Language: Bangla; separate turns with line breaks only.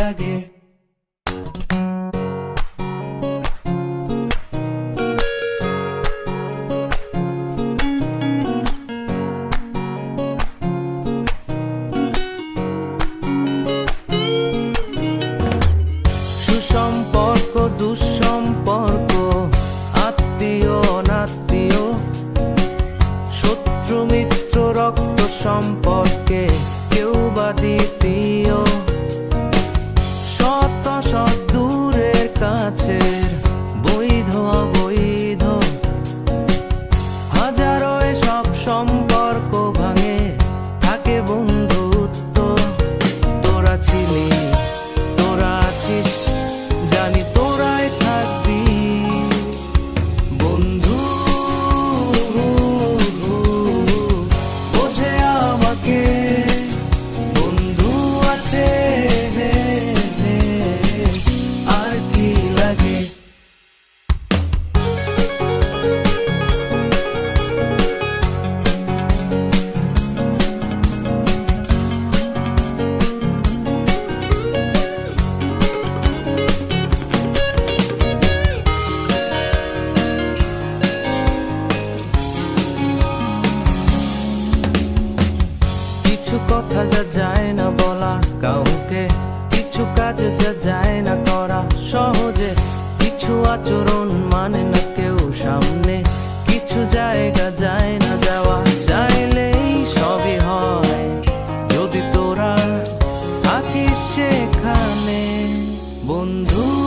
লাগে। সুসম্পর্ক দুঃসম্পর্ক আত্মীয় অনাত্মীয় শত্রু মিত্র রক্ত সম্পর্কে কেউ বা দ্বিতীয়। to কথা যা যায় না বলা কাউকে, কিছু কাজ যা যায় না করা সহজে, কিছু আচরণ মানে না কেউ সামনে, কিছু জায়গা যায় না যাওয়া চাইলেই সবই হয়। যদি তোরা থাকিস সেখানে, বন্ধু